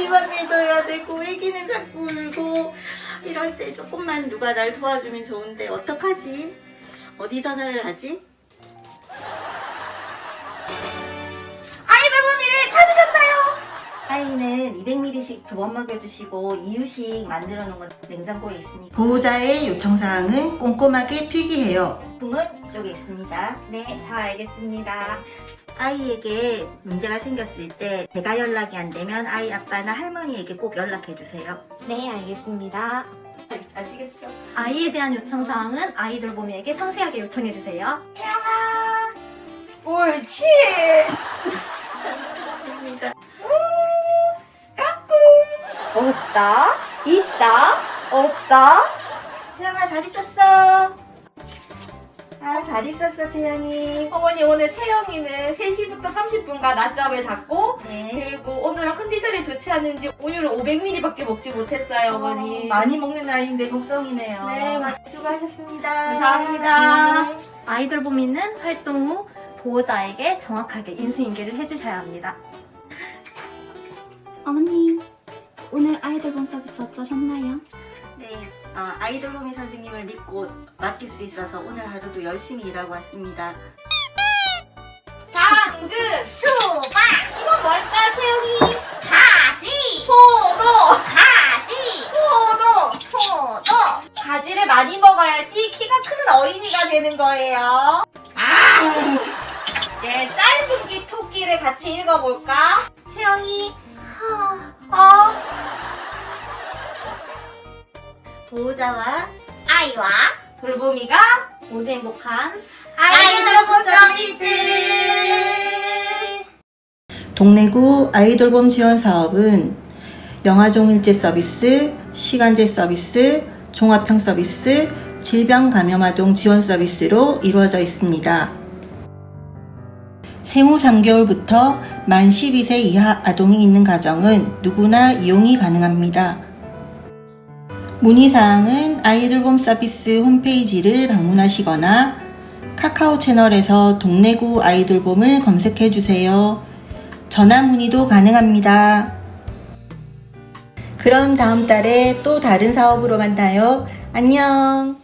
집안일도 해야 되고 애기는 자꾸 울고 이럴 때 조금만 누가 날 도와주면 좋은데 어떡하지? 어디 전화를 하지? 아이들 범위를 찾으셨나요? 아이는 200ml씩 두 번 먹여주시고 이유식 만들어 놓은 건 냉장고에 있으니까 보호자의 요청사항은 꼼꼼하게 필기해요. 품은 이쪽에 있습니다. 네, 잘 알겠습니다. 아이에게 문제가 생겼을 때 제가 연락이 안 되면 아이 아빠나 할머니에게 꼭 연락해 주세요. 네, 알겠습니다. 아시겠죠? 아이에 대한 요청 사항은 아이들 범위에게 상세하게 요청해 주세요. 옳지! 없다, 있다, 없다. 세영아 잘 있었어. 아 잘 있었어 채영이. 어머니 오늘 채영이는 3시부터 30분간 낮잠을 잤고 네. 그리고 오늘은 컨디션이 좋지 않은지 우유를 500ml밖에 먹지 못했어요 어머니 많이 먹는 아이인데 걱정이네요. 네, 맞- 수고하셨습니다. 감사합니다. 네. 아이들 범위는 활동 후 보호자에게 정확하게 인수인계를 해주셔야 합니다. 어머니, 오늘 아이들 봄 서비스 어떠셨나요? 네, 어, 아이돌 로미 선생님을 믿고 맡길 수 있어서 오늘 하루도 열심히 일하고 왔습니다. 당근, 수박. 이건 뭘까, 채영이? 가지. 포도. 가지. 포도. 포도. 가지를 많이 먹어야지 키가 큰 어린이가 되는 거예요. 아. 이제 짧은 기 토끼를 같이 읽어볼까? 채영이. 어. 보호자와 아이와 돌보미가 모두 행복한 아이돌 봄 서비스! 동래구 아이돌봄 지원 사업은 영아종일제 서비스, 시간제 서비스, 종합형 서비스, 질병 감염 아동 지원 서비스로 이루어져 있습니다. 생후 3개월부터 만 12세 이하 아동이 있는 가정은 누구나 이용이 가능합니다. 문의사항은 아이돌봄 서비스 홈페이지를 방문하시거나 카카오 채널에서 동래구 아이돌봄을 검색해 주세요. 전화 문의도 가능합니다. 그럼 다음 달에 또 다른 사업으로 만나요. 안녕!